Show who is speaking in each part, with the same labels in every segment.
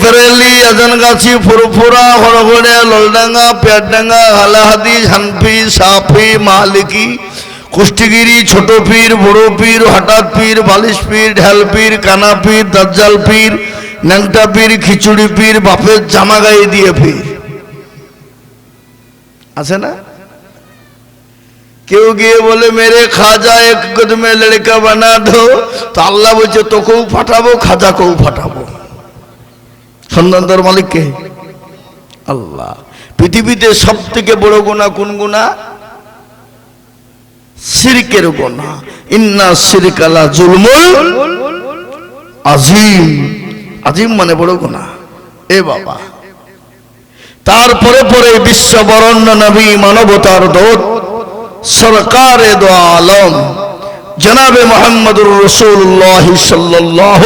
Speaker 1: ফেরেলি আজানগাছি, ফুরফুরা হরগড়ে ললডাঙ্গা, পেয়ারডাঙ্গা, হালাহাদি ঝানফি সাফি মালিকি কুষ্টিগিরি ছোট পীর বড় পীর হঠাৎ পীর বালিশ পীর ঢাল পীর কানা পীর দাজ্জাল পীর ন্যাংটা পীর খিচুড়ি পীর বাপের জামা গায়ে দিয়ে পীর। আছে না? কেউ গিয়ে বলে, মেরে খাজা এক কদমে লড়কা বানা দো। তো আল্লাহ বলছে, তোকেও ফাটাবো খাজাকেও ফাটাবো সন্তানদার মালিককে আল্লাহ। পৃথিবীতে সব থেকে বড় গোনা কোন গোনা সিরকের গোনা ইন্না সিরকালা জুলমুল আজিম। আজিম মানে বড় গোনা এ বাবা। তারপরে পরে বিশ্ব বরণ্য নবী মানবতার দোত সরকার দো আলম, জনাবে মোহাম্মদুর রসুল্লাহ সাল্লাহ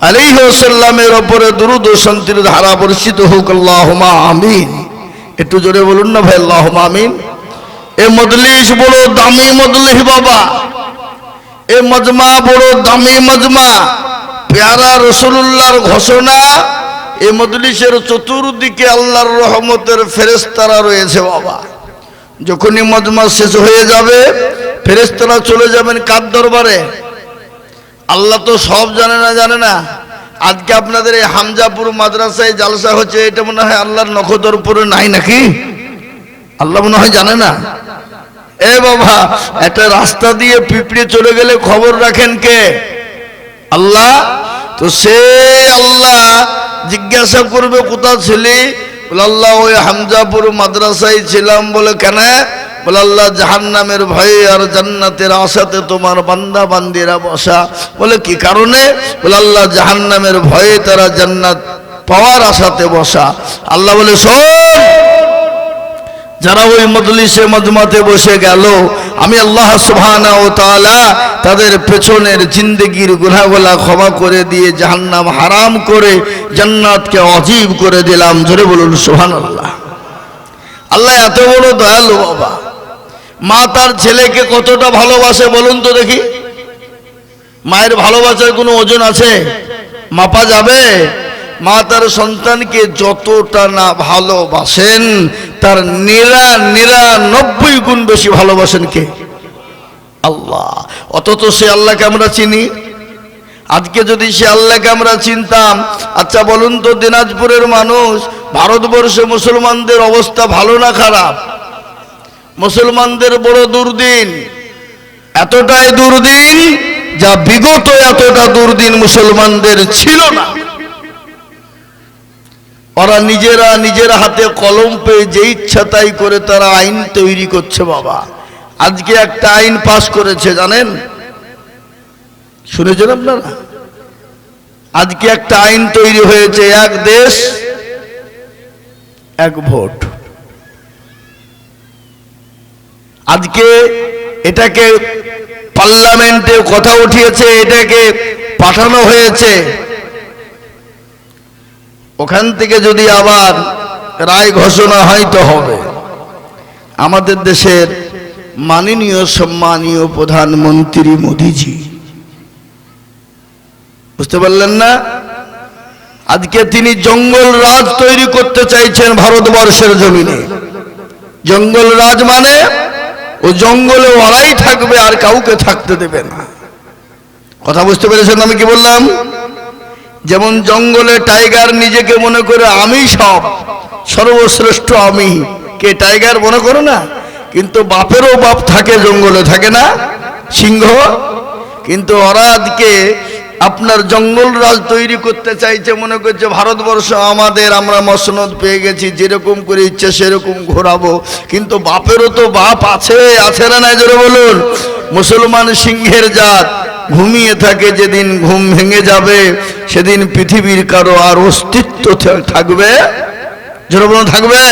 Speaker 1: আলিহাসাল্লামের ওপরে দুরুদ ও শান্তির ধারা বর্ষিত হোক আল্লাহমা আমিন। একটু জোরে বলুন না ভাই আল্লাহমা আমিন। এ মজলিস বড় দামি মজলিস বাবা। এ মজমা বড় দামি মজমা। পেয়ারা রসুল্লাহর ঘোষণা, এ মজলিসের চতুর্দিকে আল্লাহর রহমতের ফেরেস্তারা রয়েছে বাবা। যখনই মজমা শেষ হয়ে যাবে ফেরেস্তারা চলে যাবেন কার দরবারে? আল্লাহ তো সব জানে না জানে না। আজকে আপনাদের এই হামজাপুর মাদ্রাসায় জালসা হচ্ছে, এটা মনে হয় আল্লাহর নখদরপুরে নাই নাকি? আল্লাহ মনে হয় জানে না। এ বাবা, একটা রাস্তা দিয়ে পিঁপড়ে চলে গেলে খবর রাখেন কে? আল্লাহ? তো সে আল্লাহ জিজ্ঞাসা করবে কোথা ছিলি? আল্লাহ, ওই হামজাপুর মাদ্রাসায় ছিলাম বলে, কেন? বলে আল্লাহ জাহান নামের ভয়ে আর জান্নাতের আশাতে তোমার বান্দা বান্দিরা বসা। বলে, কি কারণে? বলে, আল্লাহ জাহান নামের ভয়ে তারা জান্নাত পাওয়ার আশাতে বসা। আল্লাহ বলে, শোন, যারা ওই মজলিসে, মজমাতে বসে গেল, আমি আল্লাহ সুবহানা ও তাআলা তাদের পেছনের জিন্দগির গুনাহগুলা ক্ষমা করে দিয়ে জাহান্নাম হারাম করে জান্নাতকে অজীব করে দিলাম। জোরে বলুন, সুবহানাল্লাহ। আল্লাহ এত বড় দয়ালু বাবা। মা তার ছেলেকে কতটা ভালোবাসে বলুন তো দেখি। মায়ের ভালোবাসার কোনো ওজন আছে? মাপা যাবে? মা তার সন্তানকে যতটা না ভালোবাসেন, তার নিরা নিরানব্বই গুণ বেশি ভালোবাসেন কে? আল্লাহ। অথচ সে আল্লাহকে আমরা চিনি। আজকে যদি সে আল্লাহকে আমরা চিনতাম আচ্ছা বলুন তো, দিনাজপুরের মানুষ, ভারতবর্ষে মুসলমানদের অবস্থা ভালো না খারাপ? মুসলমানদের বড় দুর্দিন। এতটাই দুর্দিন যা বিগত এতটা দুর্দিন মুসলমানদের ছিল না। ওরা নিজেরা নিজের হাতে কলম পেয়ে যে ইচ্ছা তাই করে তারা আইন তৈরি করছে বাবা। আজকে একটা আইন পাশ করেছে, জানেন? শুনেছেন আপনারা? আজকে একটা আইন তৈরি হয়েছে, এক দেশ, এক ভোট। আজকে এটাকে পার্লামেন্টে কথা উঠিয়েছে, এটাকে পাঠানো হয়েছে। ওখান থেকে যদি আবার রায় ঘোষণা হয় তো হবে। আমাদের দেশের মাননীয় সম্মানীয় প্রধানমন্ত্রী মোদিজি। বুঝতে পারলেন না? আজকে তিনি জঙ্গল রাজ তৈরি করতে চাইছেন ভারতবর্ষের জমিনে। জঙ্গল রাজ মানে ও জঙ্গলে ওরাই থাকবে, আর কাউকে থাকতে দেবে না। কথা বুঝতে পেরেছেন আমি কি বললাম? যেমন জঙ্গলে টাইগার নিজেকে মনে করে আমি সব, সর্বশ্রেষ্ঠ আমি। কে টাইগার মনে করো না? কিন্তু বাপেরও বাপ থাকে, জঙ্গলে থাকে না, সিংহ। কিন্তু আজকে আপনার জঙ্গল রাজ তৈরি করতে চাইছে, মনে করছে ভারতবর্ষ আমাদের, আমরা মসনদ পেয়ে গেছি, যেরকম করে ইচ্ছে সেরকম ঘোরাবো। কিন্তু বাপেরও তো বাপ আছে আছে না নাই, জোরে বলুন? মুসলমান সিংহের জাত, ঘুমিয়ে থাকে যেদিন ঘুম ভেঙে যাবে, সেদিন পৃথিবীর কারও আর অস্তিত্ব থাকবে? জোরে বলুন, থাকবে?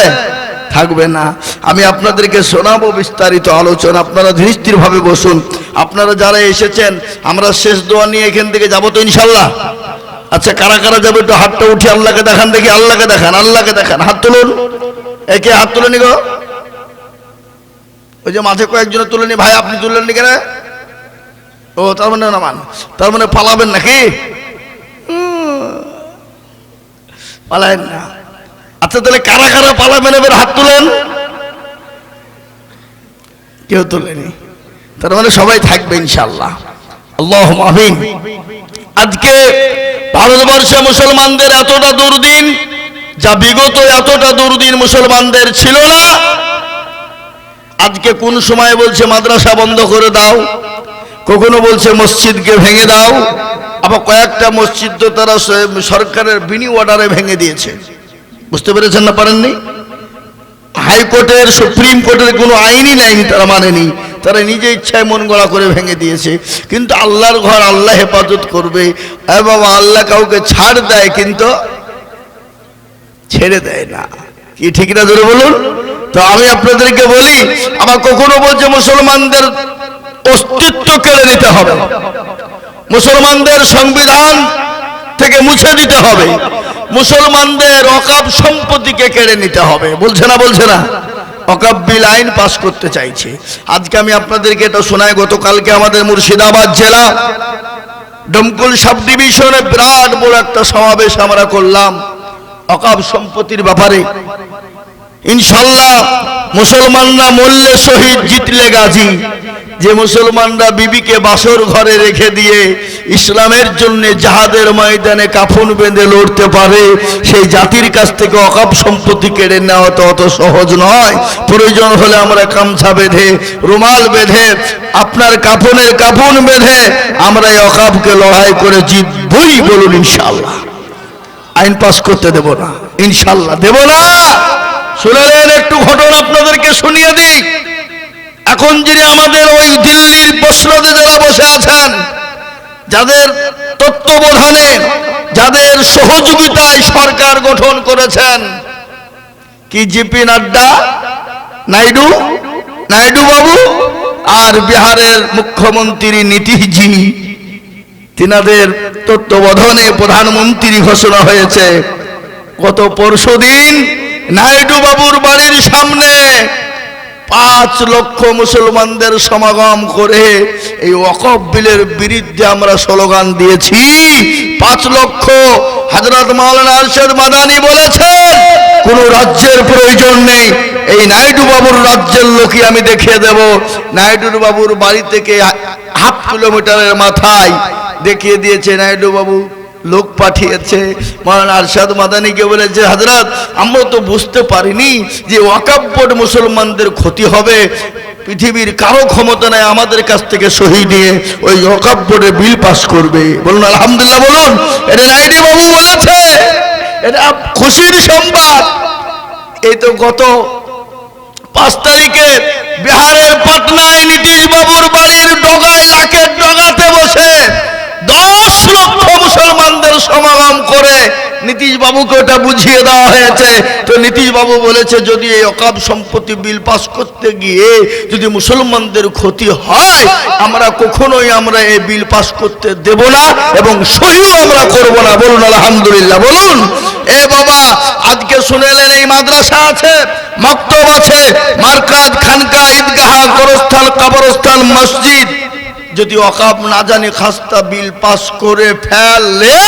Speaker 1: থাকবে না। আমি আপনাদেরকে শোনাবো বিস্তারিত আলোচনা, আপনারা ধীরস্থির ভাবে বসুন। আপনারা যারা এসেছেন আমরা শেষ দোয়া নিয়ে এখান থেকে যাব তো ইনশাল্লাহ। আচ্ছা কারা কারা যাবে একটু হাতটা উঠে আল্লাহকে দেখান দেখি আল্লাহকে দেখান আল্লাহকে দেখান। হাত তুলুন। একে হাত তুলে নি গো ওই যে মাঝে কয়েকজনে তুলে নি ভাই আপনি তুললেন নি কেন? ও তার মানে নামান তার মানে পালাবেন নাকি? উম, পালায়েন না। আচ্ছা তাহলে কারা কারা পালাবেন এবার হাত তুলেন? কেউ তোলেনি। তার মানে সবাই থাকবে ইনশাল্লাহ আল্লাহ আমিন। আজকে ভারতবর্ষে মুসলমানদের এতটা দুর্দিন, যা বিগত এতটা দুর্দিন মুসলমানদের ছিল না, আজকে কোন সময় বলছে মাদ্রাসা বন্ধ করে দাও, কখনো বলছে মসজিদকে ভেঙে দাও, আবার কয়েকটা মসজিদ তো তারা সরকারের বিনি অর্ডারে ভেঙে দিয়েছে। বুঝতে পেরেছেন না পারেননি? হাইকোর্টের, সুপ্রিম কোর্টের কোনো আইনই নেয়নি তারা মানেনি। তারা নিজে ইচ্ছায় মন গড়া করে ভেঙে দিয়েছে। কিন্তু আল্লাহর ঘর আল্লাহ হেফাজত করবে এ বাবা আল্লাহ কাউকে ছাড় দেয় কিন্তু ছেড়ে দেয় না। কি ঠিক না ধরে বলুন? তো আমি আপনাদেরকে বলি, আমার কখনো বলছে মুসলমানদের অস্তিত্ব কেড়ে নিতে হবে। মুসলমানদের সংবিধান থেকে মুছে দিতে হবে। মুসলমানদের অকাপ সম্পত্তিকে কেড়ে নিতে হবে। বলছে না বলছে না? অকাপ বিল আইন পাস করতে চাইছে। আজকে আমি আপনাদেরকে এটা শোনাই, গতকালকে আমাদের মুর্শিদাবাদ জেলা ডমকুল সাব ডিভিশনে বিরাট বড় একটা সমাবেশ আমরা করলাম অকাব সম্পত্তির ব্যাপারে। ইনশাল্লাহ মুসলমানরা মরলে শহীদ জিতলে গাজী। যে মুসলমানরা বিবিকে বাসর ঘরে রেখে দিয়ে ইসলামের জন্য জাহাদের ময়দানে কাফন বেঁধে লড়তে পারে, সেই জাতির কাছ থেকে অকাপ সম্পত্তি কেড়ে নেওয়া তো অত সহজ নয়। প্রয়োজন হলে আমরা কামছা বেঁধে, রুমাল বেঁধে, আপনার কাফনের কাফন বেঁধে, আমরা এই অকাপকে লড়াই করে জিতবই বলুন ইনশাল্লাহ আইন পাস করতে দেব না ইনশাল্লাহ দেব না! শুনলেন একটু ঘটনা আপনাদেরকে শুনিয়ে দিই। এখন যিনি আমাদের ওই দিল্লির প্রশ্নতে যারা বসে আছেন, যাদের তত্ত্বাবধানে, যাদের সহযোগিতায় সরকার গঠন করেছেন, কি জিপি নাড্ডা, নাইডু নাইডু বাবু আর বিহারের মুখ্যমন্ত্রী নীতিশজি তিনাদের তত্ত্বাবধানে প্রধানমন্ত্রী ঘোষণা হয়েছে। গত পরশু দিন নাইডু বাবুর বাড়ির সামনে পাঁচ লক্ষ মুসলমানদের সমাগম করে এই ওয়াকফ বিলের বিরুদ্ধে আমরা স্লোগান দিয়েছি। পাঁচ লক্ষ হজরত মাওলানা আরশাদ মাদানি বলেছেন, কোন রাজ্যের প্রয়োজন নেই। এই নাইডু বাবুর রাজ্যের লোকই আমি দেখিয়ে দেব। নাইডু বাবুর বাড়ি থেকে হাফ কিলোমিটারের মাথায় দেখিয়ে দিয়েছে নাইডু বাবু। লোক পাঠিয়েছে। মহান আরশাদ মাদানিকে বলেছে হাজরাত আমরা তো বুঝতে পারিনি যে ওয়াকাব বোর্ড মুসলমানদের ক্ষতি হবে। পৃথিবীর কারও ক্ষমতা নেই আমাদের কাছ থেকে সহি নিয়ে ওই ওয়াকাব বোর্ডে বিল পাস করবে। বলুন, আলহামদুলিল্লাহ, বলুন। এটা নাইডু বাবু বলেছে। এটা খুশির সংবাদ। এই তো গত পাঁচ তারিখে বিহারের পাটনায় নীতিশ বাবুর বাড়ির ডগায় লাখের ডগাতে বসে দশ লক্ষ মুসলমানদের সমাগম করে নীতিশ বাবুকে ওটা বুঝিয়ে দেওয়া হয়েছে। তো নীতিশ বাবু বলেছে, যদি এই অকাব সম্পত্তি বিল পাস করতে গিয়ে যদি মুসলমানদের ক্ষতি হয়, আমরা কখনোই আমরা এই বিল পাস করতে দেব না এবং সহিও আমরা করব না। বলুন, আলহামদুলিল্লাহ, বলুন। এ বাবা, আজকে শুনেলেন এই মাদ্রাসা আছে, মক্তব আছে, মার্কাজ, খানকা, ঈদগাহ, গোরস্থান, কবরস্থান, মসজিদ। যদি অকাব না জানি খাস্তা বিল পাস করে ফেলে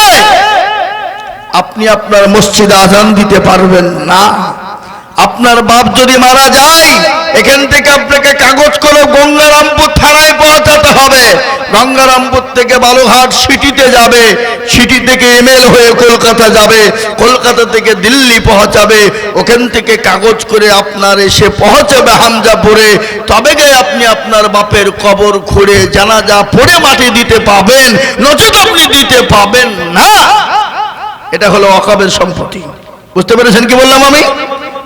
Speaker 1: আপনি আপনার মসজিদে আজান দিতে পারবেন না। আপনার বাপ যদি মারা যায়, এখান থেকে আপনাকে কাগজ করে গঙ্গারামপুর থানায় পৌঁছাতে হবে। গঙ্গারামপুর থেকে বালুঘাট সিটিতে যাবে, সিটি থেকে এমএল হয়ে কলকাতা যাবে, কলকাতা থেকে দিল্লি পৌঁছাবে। ওখান থেকে কাগজ করে আপনার এসে পৌঁছাবে হামজাপুরে। তবে গিয়ে আপনি আপনার বাপের কবর খুঁড়ে জানাজা পড়ে মাটি দিতে পাবেন নচেত আপনি দিতে পাবেন না। এটা হলো অকাবের সম্পত্তি। বুঝতে পেরেছেন কি বললাম আমি?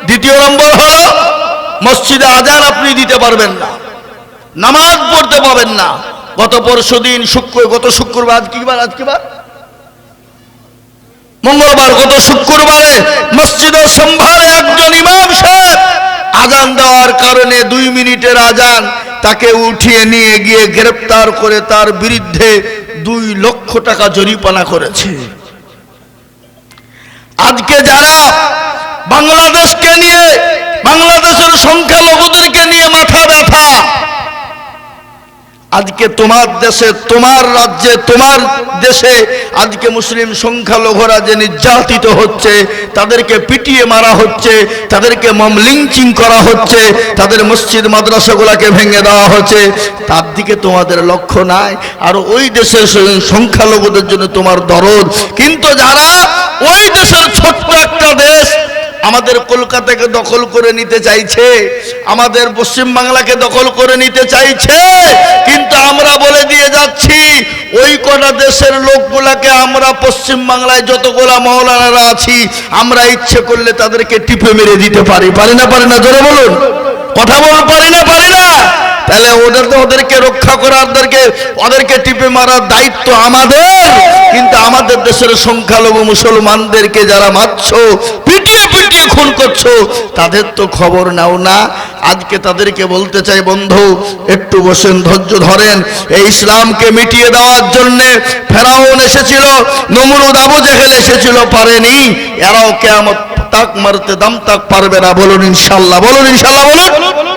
Speaker 1: দ্বিতীয় নম্বর হলো, মসজিদে আজান আপনি দিতে পারবেন না। নামাজ পড়তে পাবেন না। গত পরশু দিন শুক্র, গত শুক্রবার, আজ কি বার, আজ কিবার মঙ্গলবার, গত শুক্রবারে মসজিদের সম্ভারে একজন ইমাম সাহেব আজান দেওয়ার কারণে দুই মিনিটের আজান তাকে উঠিয়ে নিয়ে গিয়ে গ্রেপ্তার করে তার বিরুদ্ধে দুই লক্ষ টাকা জরিমানা করেছে। আজকে যারা বাংলাদেশকে নিয়ে, বাংলাদেশের সংখ্যালঘুদেরকে নিয়ে মাথা ব্যথা, আজকে তোমার দেশে, তোমার রাজ্যে, তোমার দেশে আজকে মুসলিম সংখ্যালঘুরা যে নির্যাতিত হচ্ছে, তাদেরকে পিটিয়ে মারা হচ্ছে, তাদেরকে মম লিঞ্চিং করা হচ্ছে, তাদের মসজিদ মাদ্রাসাগুলোকে ভেঙে দেওয়া হচ্ছে, তার দিকে তোমাদের লক্ষ্য নাই। আর ওই দেশের সংখ্যালঘুদের জন্য তোমার দরদ। কিন্তু যারা ওই ছোট্ট একটা দেশ আমাদের কলকাতাকে দখল করে নিতে চাইছে, আমাদের পশ্চিম বাংলাকে দখল করে নিতে চাইছে, কিন্তু আমরা বলে দিয়ে যাচ্ছি, ওই কটা দেশের লোকগুলাকে আমরা পশ্চিম বাংলায় যতগুলা মৌলানারা আছি, আমরা ইচ্ছে করলে তাদেরকে টিপে মেরে দিতে পারি। পারি না পারি না, জোরে বলুন। কথা বল পারি না পারি না। তাহলে ওদের তো ওদেরকে রক্ষা করার ওদেরকে টিপে মারার দায়িত্ব আমাদের। কিন্তু আমাদের দেশের সংখ্যালঘু মুসলমানদেরকে যারা মারছো, পিটিয়ে পিটিয়ে খুন করছ, তাদের তো খবর নাও না। আজকে তাদেরকে বলতে চাই, বন্ধু, একটু বসেন, ধৈর্য ধরেন। এই ইসলামকে মিটিয়ে দেওয়ার জন্য ফেরাউন এসেছিল, নমরুদ আবু জেহেল এসেছিল, পারেনি। এরাও কেমন তাক মারতে দাম তাক পারবে না। বলুন ইনশাল্লাহ বলুন ইনশাল্লাহ, বলুন।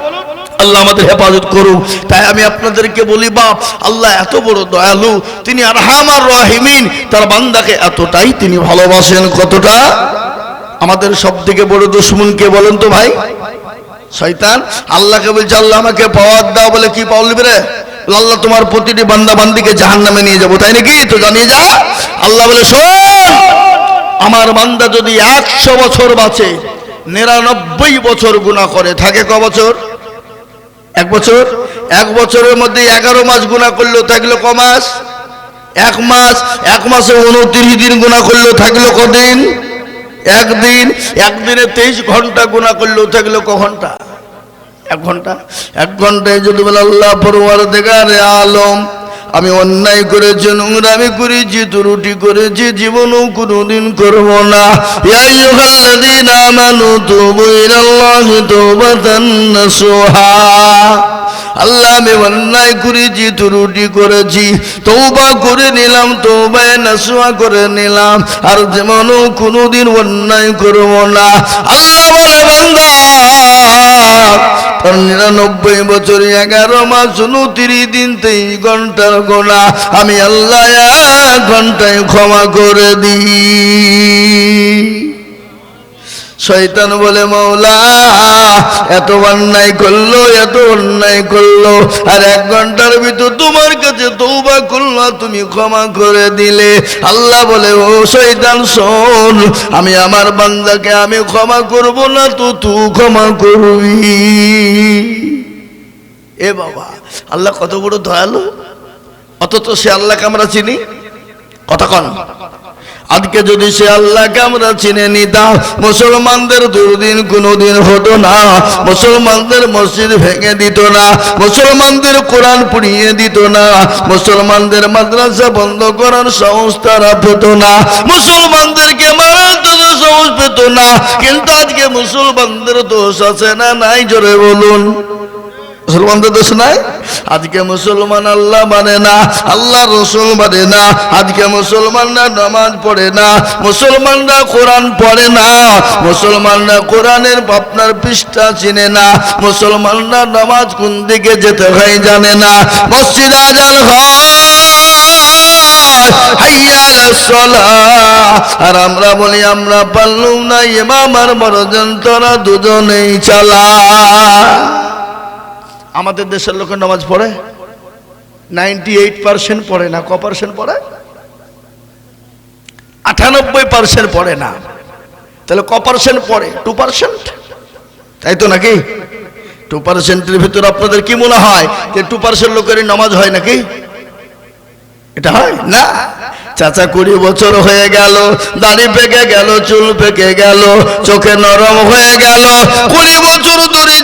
Speaker 1: আল্লাহ আমাদের হেফাজত করুক। তাই আমি আপনাদেরকে বলি, বাপ, আল্লাহ এত বড় দয়ালু, তিনি আরহামার রহিমিন। তার বান্দাকে এতটাই তিনি ভালোবাসেন। কতটা? আমাদের সব থেকে বড় দুশ্মন কে বলেন তো ভাই? শয়তান। আল্লাহকে বলছে, আল্লাহ আমাকে পাওয়ার দাও। বলে কি পাওয়া রে? আল্লাহ তোমার প্রতিটি বান্দা বান্দিকে জাহান নামে নিয়ে যাব। তাই নাকি? তো জানিয়ে যা। আল্লাহ বলে, শোন, আমার বান্দা যদি একশো বছর বাঁচে, নিরানব্বই বছর গুণা করে, থাকে ক বছর? এক বছর? এক বছরের মধ্যে এগারো মাস গুণা করল থাকল ক মাস? এক মাস, এক মাসে উনত্রিশ দিন গুণা করল থাকল কদিন? একদিন, একদিনে তেইশ ঘণ্টা গুণা করল থাকল ক ঘণ্টা? এক ঘণ্টা? এক ঘন্টায় যদি বলে আল্লাহ পরে আলম আমি অন্যায় করেছি নোংরামি করেছি, ত্রুটি করেছি, জীবনও কোনোদিন করব না। আল্লাহ, আমি অন্যায় করেছি, ত্রুটি করেছি তৌবা করে নিলাম তৌবায় নাসুয়া করে নিলাম, আর যেমনও কোনোদিন অন্যায় করব না। আল্লাহ বলে, বান্দা নিরানব্বই বছর এগারো মাস উনত্রিশ দিন তেইশ ঘণ্টার গোনা। আমি আল্লাহ ঘন্টায় ক্ষমা করে দিই। শয়তান বলে, মৌলা, এত অন্যায় করল, এত অন্যায় করল, আর এক ঘণ্টার ভিতর তোমার কাছে তৌবা করল তুমি ক্ষমা করে দিলে। আল্লাহ বলে, ও শয়তান, শোন, আমি আমার বান্দাকে আমি ক্ষমা করব না তো তুই ক্ষমা করবি। এ বাবা, আল্লাহ কত বড় দয়ালু, অথচ সে আল্লাহকে আমরা চিনি। কথা কন। আজকে যদি সে আল্লাহকে আমরা চিনে নিতাম মুসলমানদের দুর্দিন কোনোদিন হতো না। মুসলমানদের মসজিদ ভেঙে দিত না। মুসলমানদের কোরআন পুড়িয়ে দিত না। মুসলমানদের মাদ্রাসা বন্ধ করার সংস্থারা পেত না। মুসলমানদেরকে মারার জন্য পেত না। কিন্তু আজকে মুসলমানদের দোষ আছে না নাই? জোরে বলুন। মুসলমানদের দোষ নাই? আজকে মুসলমান আল্লাহ মানে না, আল্লাহ রসুল মানে না, আজকে মুসলমানরা নামাজ পড়ে না, মুসলমানরা কোরআন পড়ে না, মুসলমানরা কোরআনের আপনার পৃষ্ঠা চিনে না, মুসলমানরা নামাজ কোন দিকে যেতে হয় জানে না। মসজিদ আজান আর আমরা বলি, আমরা পারলুম না, ইমাম আর বড় যন্ত্ররা দুজনেই চালা। আমাদের দেশের লোকের নামাজ পড়ে? নাইনটি এইট পার্সেন্ট পড়ে না? ক পার্সেন্ট পড়ে? আটানব্বই পার্সেন্ট পড়ে না। তাহলে ক পার্সেন্ট পড়ে? Two percent? তাই তো নাকি? টু পার্সেন্টের ভিতরে আপনাদের কি মনে হয় যে টু পার্সেন্ট লোকেরই নামাজ হয় নাকি? এটা হয়? না। চাচা কুড়ি বছর হয়ে গেল, দাড়ি পেকে গেল, চুল পেকে গেল, চোখে নরম হয়ে গেল। কুড়ি বছর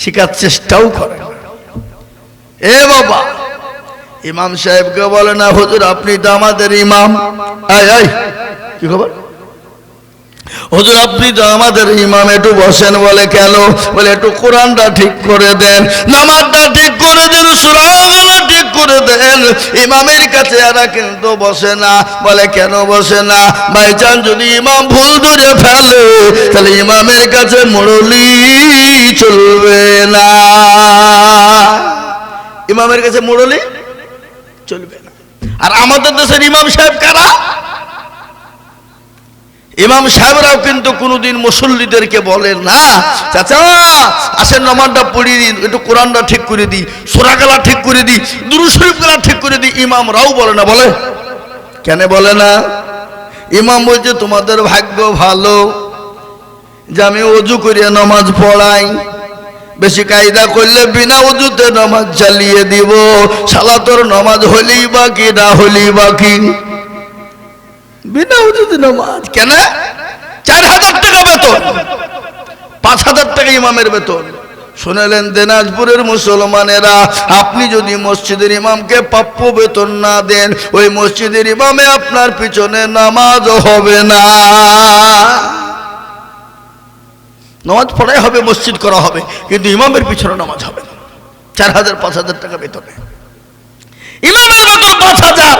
Speaker 1: শিখার চেষ্টাও করে। এ বাবা, ইমাম সাহেবকে বলে না, হুজুর, আপনি তো আমাদের ইমাম। কি খবর? হুজুর, আপনি তো আমাদের ইমাম, একটু বসেন। বলে, কেন? বলে, একটু কোরআনটা ঠিক করে দেন, নামাজটা ঠিক করে দেন সুরাগুলো ঠিক করে দেন। ইমামের কাছে এরা কিন্তু বসে না। বলে, কেন বসে না? বাইচান যদি ইমাম ভুল ধরে ফেলে, তাহলে ইমামের কাছে মুরলি চলবে না। ইমামের কাছে মুরলি চলবে না। আর আমাদের দেশের ইমাম সাহেব কারা? ইমাম সাহেবরাও কিন্তু কোনোদিন মুসল্লিদেরকে বলেন না, চাচা, আসেন নমানটা পড়িয়ে দিন, একটু কোরআনটা ঠিক করে দিই, সোরাগালা ঠিক করে দিই দুরু শরীফগালা ঠিক করে দিই। ইমামরাও বলে না, বলে? কেন বলে না? ইমাম বলছে, তোমাদের ভাগ্য ভালো। যে আমি অজু করিয়া নমাজ পড়াই। বেশি কায়দা করলে বিনা উজুতে নমাজ চালিয়ে দিব। শালা তোর নমাজ হলেই বাকি, না হলেই বাকি। বিনা উজুতে নামাজ কেন? চার হাজার টাকা বেতন। পাঁচ হাজার টাকা ইমামের বেতন। শুনেলেন দিনাজপুরের মুসলমানেরা, আপনি যদি মসজিদের ইমামকে প্রাপ্য বেতন না দেন, ওই মসজিদের ইমামে আপনার পিছনে নামাজ হবে না। নামাজ পড়াই হবে, মসজিদ করা হবে, কিন্তু ইমামের পিছনে নামাজ হবে না। চার হাজার, পাঁচ হাজার টাকা বেতনে। ইমামের বেতন পাঁচ হাজার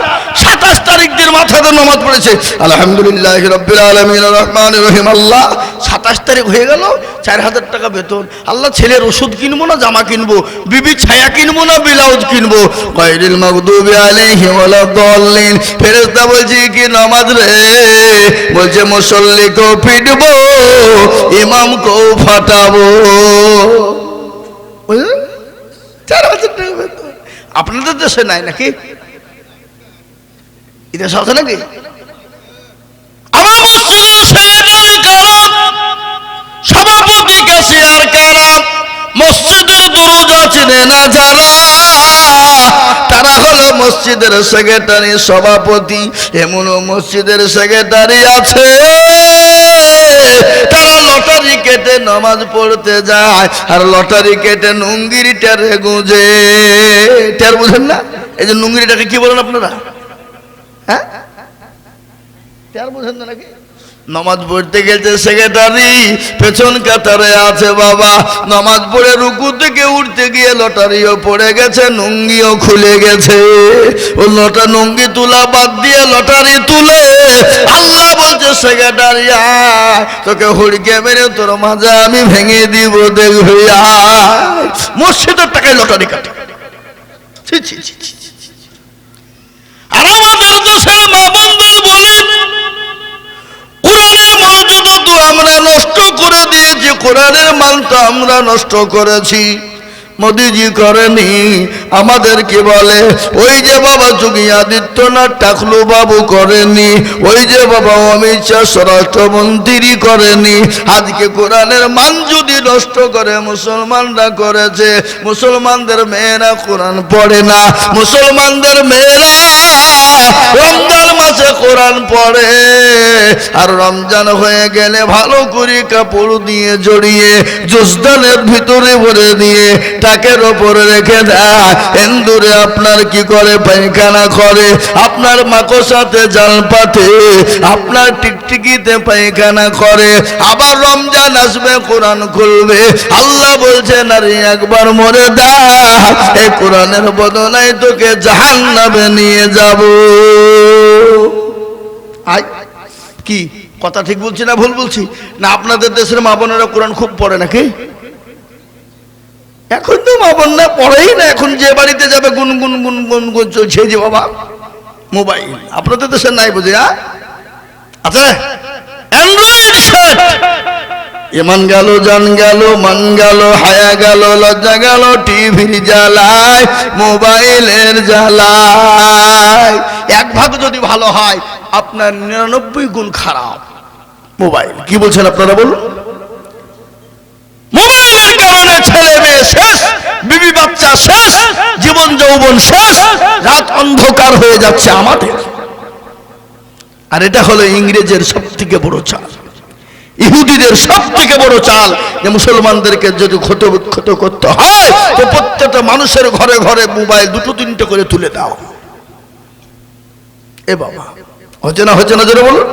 Speaker 1: সাতাশ তারিখ দিন মাথাতে নামাজ পড়েছে। আলহামদুলিল্লাহ রব্বিল আলমিন রহমান রহিম আল্লাহ। সাতাশ তারিখ হয়ে গেল চার হাজার টাকা বেতন। আল্লাহ ছেলের ওষুধ কিনবো না জামা কিনবো? বিবি ছায়া কিনবো না ব্লাউজ কিনবো? কয়রিল মাগদুবি আলাইহিম ওয়ালাদ-দাল্লিন ফেরেশতা বলছে কি নামাজ রে? বলছে পিটবো ইমামকেও ফাটাবো বুঝলেন চার হাজার টাকা বেতন। আপনাদের দেশে নাই নাকি? এদেশে আছে নাকি? সভাপতি ক্যাশিয়ার কারা মসজিদের দরজা চিনে না যারা তারা হলো মসজিদের সেক্রেটারি সভাপতি এমনও মসজিদের সেক্রেটারি আছে। তারা লটারি কেটে নামাজ পড়তে যায়, আর লটারি কেটে নুঙ্গিরি টেরে গুঁজে টের বুঝেন না? এই যে নুঙ্গিরিটাকে কি বলেন আপনারা? টের বুঝেন না নাকি? নমাজ পড়তে গেছে সেক্রেটারি পেছন কাতারে আছে বাবা। নমাজ পড়ে রুকু থেকে উঠতে গিয়ে লটারিও পড়ে গেছে, নুঙ্গিও খুলে গেছে। ও লটা নুঙ্গি তুলা বাদ দিয়ে লটারি তুলে আল্লাহ বলছে সেক্রেটারি তোকে হুড়কে মেরে তোর মাঝে আমি ভেঙে দিব, দেখবি মসজিদের টাকায় লটারি কাটে। আর আমাদের দেশের নষ্ট করে দিয়েছি, কোরআনের মান তো আমরা নষ্ট করেছি। মোদিজি করেনি আমাদের কি বলে, ওই যে বাবা যোগী আদিত্যনাথ টাকলু বাবু করেনি, ওই যে বাবা অমিত শাহ স্বরাষ্ট্রমন্ত্রী করেনি। আজকে কোরআনের মান যদি নষ্ট করে, মুসলমানরা করেছে, মুসলমানদের মেয়েরা কোরআন পড়ে না, মুসলমানদের মেয়েরা রমজান মাসে কোরআন পড়ে। আর রমজান হয়ে গেলে ভালো করে কাপড় দিয়ে জড়িয়ে জোসদানের ভিতরে ভরে দিয়ে টাকের ওপরে রেখে দেয়। এন্দুরে আপনার কি করে? পায়খানা করে। আপনার মাকসাতে জাল পাতে। আপনার টিকটিকিতে পায়খানা করে। আবার রমজান আসবে, কোরআন খুলবে। আল্লাহ বলছে, নারী একবার মরে দা এই কোরআনের বদলায় তোকে জাহান নামে নিয়ে যাব। আয়, কি? কথা ঠিক বলছি না ভুল বলছি? না আপনাদের দেশের মা বোনেরা কোরআন খুব পড়ে নাকি? এখন তো মা বোনরা পড়েই না, এখন যে বাড়িতে যাবে গুন গুন গুন গুন গুন চলছে যে বাবা। মোবাইল, আপনাদের দেশের নাই বুঝি হ্যাঁ? আছে অ্যান্ড্রয়েড এমান গেল, জান গেল, মান গেল, হায়া গেল, লজ্জা গেল, টিভির জ্বালায়, মোবাইলের জ্বালায়। এক ভাগ যদি ভালো হয় আপনার নিরানব্বই গুণ খারাপ। মোবাইল, কি বলছেন আপনারা বলুন? মোবাইলের কারণে ছেলে মেয়ে শেষ, বিবি বাচ্চা শেষ, জীবন যৌবন শেষ, রাত অন্ধকার হয়ে যাচ্ছে আমাদের। আর এটা হলো ইংরেজের সব থেকে বড় চাল। ইহুদিদের সব থেকে বড় চাল যে মুসলমানদেরকে যদি ক্ষত বিক্ষত করতে হয়, তো প্রত্যেকটা মানুষের ঘরে ঘরে মোবাইল দুটো তিনটে করে তুলে দাও। এ বাবা। হচ্ছে না হচ্ছে না যেটা বলুন।